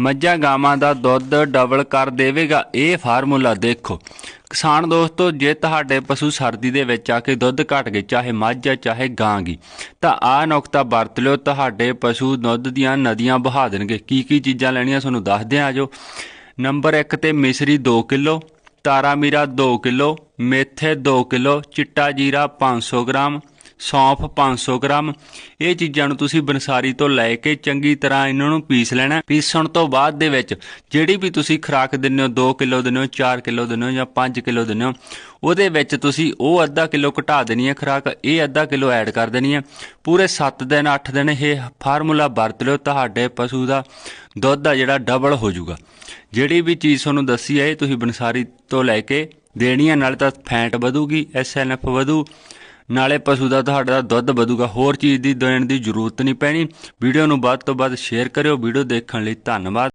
ਮੱਝਾਂ ਗਾਵਾਂ ਦਾ ਦੁੱਧ ਡਬਲ ਕਰ ਦੇਵੇਗਾ। ਇਹ ਫਾਰਮੂਲਾ ਦੇਖੋ। ਕਿਸਾਨ ਦੋਸਤੋ, ਜੇ ਤੁਹਾਡੇ ਪਸ਼ੂ ਸਰਦੀ ਦੇ ਵਿੱਚ ਆ ਕੇ ਦੁੱਧ ਘਟ ਗਏ, ਚਾਹੇ ਮੱਝ ਆ, ਚਾਹੇ ਗਾਂ ਗੀ, ਤਾਂ ਆਹ ਨੁਕਤਾ ਵਰਤ ਲਿਓ। ਤੁਹਾਡੇ ਪਸ਼ੂ ਦੁੱਧ ਦੀਆਂ ਨਦੀਆਂ ਬਹਾ ਦੇਣਗੇ। ਕੀ ਕੀ ਚੀਜ਼ਾਂ ਲੈਣੀਆਂ ਤੁਹਾਨੂੰ ਦੱਸਦੇ ਆ ਆਜੋ ਨੰਬਰ 1 ਤੇ ਮਿਸਰੀ 2 ਕਿਲੋ ਤਾਰਾ ਮੀਰਾ 2 ਕਿਲੋ, ਮੇਥੇ 2 ਕਿਲੋ, ਚਿੱਟਾ ਜੀਰਾ 500 ਗ੍ਰਾਮ ਸੌਂਫ 500 ਗ੍ਰਾਮ। ਇਹ ਚੀਜ਼ਾਂ ਨੂੰ ਤੁਸੀਂ ਬਨਸਾਰੀ ਤੋਂ ਲੈ ਕੇ ਚੰਗੀ ਤਰ੍ਹਾਂ ਇਹਨਾਂ ਨੂੰ ਪੀਸ ਲੈਣਾ। ਪੀਸਣ ਤੋਂ ਬਾਅਦ ਦੇ ਵਿੱਚ ਜਿਹੜੀ ਵੀ ਤੁਸੀਂ ਖੁਰਾਕ ਦਿੰਦੇ ਹੋ 2 ਕਿਲੋ ਦਿੰਦੇ ਹੋ 4 ਕਿਲੋ ਦਿੰਦੇ ਹੋ ਜਾਂ 5 ਕਿਲੋ ਦਿੰਦੇ ਹੋ, ਉਹਦੇ ਵਿੱਚ ਤੁਸੀਂ ਉਹ ਅੱਧਾ ਕਿਲੋ ਘਟਾ ਦੇਣੀ ਹੈ ਖੁਰਾਕ, ਇਹ ਅੱਧਾ ਕਿਲੋ ਐਡ ਕਰ ਦੇਣੀ ਹੈ। ਪੂਰੇ 7 ਦਿਨ 8 ਦਿਨ ਇਹ ਫਾਰਮੂਲਾ ਵਰਤ ਲਿਓ, ਤੁਹਾਡੇ ਪਸ਼ੂ ਦਾ ਦੁੱਧ ਆ ਜਿਹੜਾ ਡਬਲ ਹੋ ਜਾਊਗਾ। ਜਿਹੜੀ ਵੀ ਚੀਜ਼ ਤੁਹਾਨੂੰ ਦੱਸੀ ਹੈ, ਇਹ ਤੁਸੀਂ ਬਨਸਾਰੀ ਤੋਂ ਲੈ ਕੇ ਦੇਣੀ ਹੈ, ਨਾਲੇ ਤਾਂ ਫੈਟ ਵਧੂਗੀ ਐਸਐਨਐਫ ਵਧੂ। ਨਾਲੇ ਪਸ਼ੂ ਦਾ ਤੁਹਾਡਾ ਦੁੱਧ ਵਧੂਗਾ। ਹੋਰ ਚੀਜ਼ ਦੀ ਦੇਣ ਦੀ ਜ਼ਰੂਰਤ ਨਹੀਂ ਪੈਣੀ। ਵੀਡੀਓ ਨੂੰ ਵੱਧ ਤੋਂ ਵੱਧ ਸ਼ੇਅਰ ਕਰਿਓ। ਵੀਡੀਓ ਦੇਖਣ ਲਈ ਧੰਨਵਾਦ।